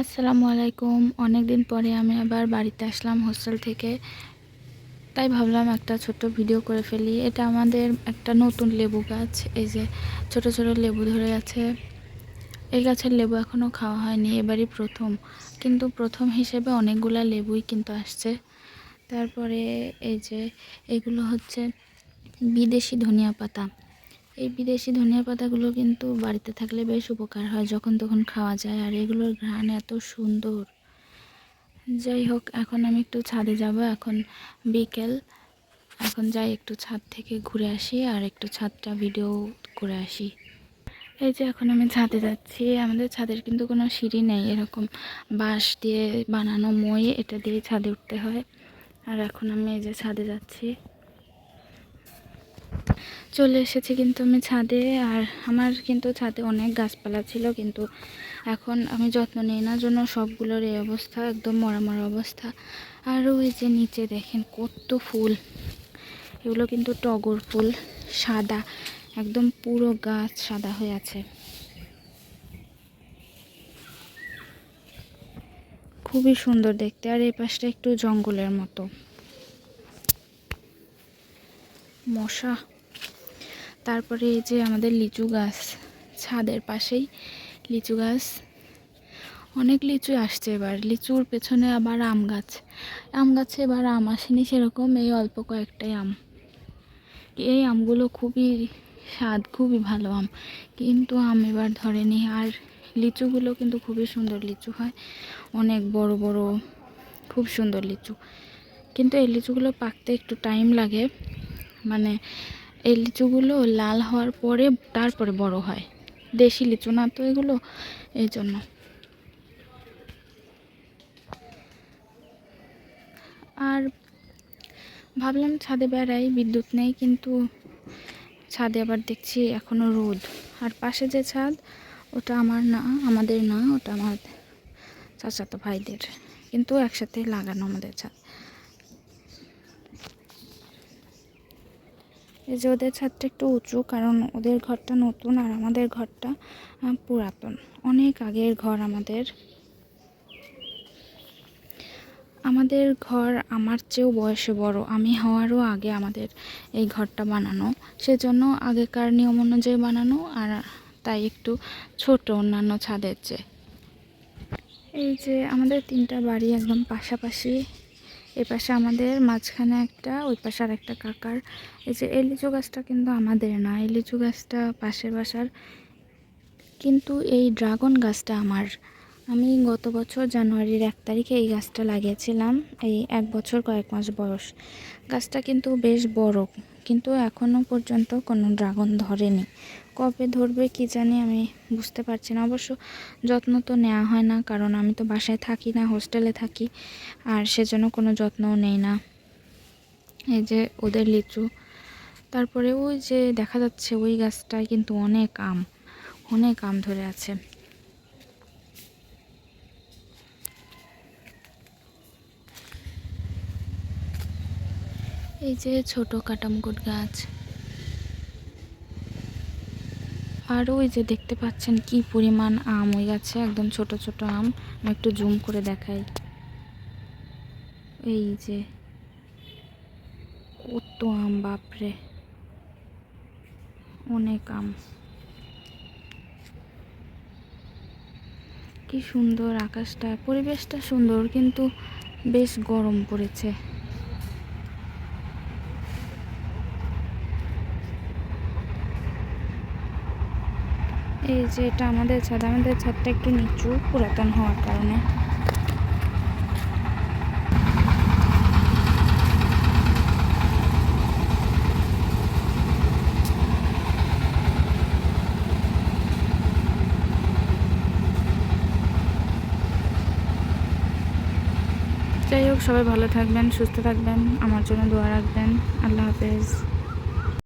আসসালামু আলাইকুম। অনেক দিন পরে আমি আবার বাড়িতে আসলাম হোস্টেল থেকে। তাই ভাবলাম একটা ছোট্ট ভিডিও করে ফেলি। এটা আমাদের একটা নতুন লেবু গাছ। এই যে ছোট ছোট লেবু ধরে আছে। এই গাছের লেবু এখনও খাওয়া হয়নি, এবারই প্রথম। কিন্তু প্রথম হিসেবে অনেকগুলা লেবুই কিন্তু আসছে। তারপরে এই যে এগুলো হচ্ছে বিদেশি ধনিয়া পাতা। এই বিদেশি ধনিয়া পাতাগুলো কিন্তু বাড়িতে থাকলে বেশ উপকার হয় যখন তখন খাওয়া যায়, আর এগুলোর ঘ্রাণ এত সুন্দর। যাই হোক, এখন আমি একটু ছাদে যাব, এখন বিকেল। এখন যাই একটু ছাদ থেকে ঘুরে আসি, আর একটু ছাদটা ভিডিও করে আসি। এই যে এখন আমি ছাদে যাচ্ছি, আমাদের ছাদের কিন্তু কোনো সিঁড়ি নেই, এরকম বাঁশ দিয়ে বানানো মই, এটা দিয়ে ছাদে উঠতে হয়। আর এখন আমি এই যে ছাদে যাচ্ছি। চলে এসেছি কিন্তু আমি ছাদে, আর আমার কিন্তু ছাদে অনেক গাছপালা ছিল কিন্তু এখন আমি যত্ন নিই না, জন্য সবগুলোর এই অবস্থা, একদম মরা মরা অবস্থা। আর ওই যে নিচে দেখেন কত ফুল, এগুলো কিন্তু টগর ফুল, সাদা, একদম পুরো গাছ সাদা হয়ে আছে। খুবই সুন্দর দেখতে, আর এই পাশটা একটু জঙ্গলের মতো। মশা। তারপরে এই যে আমাদের লিচু গাছ, ছাদের পাশেই লিচু গাছ। অনেক লিচু আসছে এবার, লিচুর পেছনে আবার আম গাছ। আম গাছে এবার আম আসেনি সেরকম, এই অল্প কয়েকটাই আম। এই আমগুলো খুবই স্বাদ, খুবই ভালো আম। কিন্তু আম এবার ধরেনি, আর লিচুগুলো কিন্তু খুবই সুন্দর লিচু হয়। অনেক বড় বড়, খুব সুন্দর লিচু। কিন্তু এই লিচুগুলো পাকতে একটু টাইম লাগে। মানে এই লিচুগুলো লাল হওয়ার পরে তারপরে বড় হয়। দেশি লিচু না তো এগুলো, এই জন্য। আর ভাবলাম ছাদে বেড়াই, বিদ্যুৎ নেই কিন্তু ছাদে আবার দেখছি এখনও রোদ। আর পাশে যে ছাদ, ওটা আমার না, আমাদের না, ওটা আমার চাচাতো ভাইদের। কিন্তু একসাথে লাগানো আমাদের ছাদ। এই যে ওদের ছাদটা একটু উঁচু, কারণ ওদের ঘরটা নতুন আর আমাদের ঘরটা পুরাতন। অনেক আগের ঘর আমাদের। আমাদের ঘর আমার চেয়েও বয়সে বড়। আমি হওয়ারও আগে আমাদের এই ঘরটা বানানো। সেজন্য আগেকার নিয়ম অনুযায়ী বানানো আর তাই একটু ছোট অন্যান্য ছাদের চেয়ে। এই যে আমাদের তিনটা বাড়ি একদম পাশাপাশি। এ পাশে আমাদের মাঝখানে একটা ওই পাশে আর একটা কাকার। এই যে এই লিচু গাছটা কিন্তু আমাদের না এই লিচু গাছটা পাশের বাসার। কিন্তু এই ড্রাগন গাছটা আমার। আমি গত বছর জানুয়ারির এক তারিখে এই গাছটা লাগিয়েছিলাম, এই এক বছর কয়েক মাস বয়স। গাছটা কিন্তু বেশ বড়, কিন্তু এখনও পর্যন্ত কোনো ড্রাগন ধরেনি। কবে ধরবে কি জানি আমি বুঝতে পারছি না। অবশ্য যত্ন তো নেওয়া হয় না, কারণ আমি তো বাসায় থাকি না, হোস্টেলে থাকি, আর সেজন্য কোনো যত্নও নেই না। এই যে ওদের লিচু, তারপরে ওই যে দেখা যাচ্ছে ওই গাছটায় কিন্তু অনেক আম অনেক আম ধরে আছে। এই যে ছোট কাটামকুট গাছ আর ওই যে দেখতে পাচ্ছেন কি পরিমাণ আম, ওই গাছে একদম ছোট ছোট আম। আমি একটু জুম করে দেখাই। এই যে, কত আম, বাপরে। অনেক আম। কি সুন্দর আকাশটা, পরিবেশটা সুন্দর, কিন্তু বেশ গরম পড়েছে। এই যে এটা আমাদের ছাদ, আমাদের ছাদটা একটু নিচু, পুরাতন হওয়ার কারণে। যাই হোক, সবাই ভালো থাকবেন, সুস্থ থাকবেন, আমার জন্য দোয়া রাখবেন। আল্লাহ হাফেজ।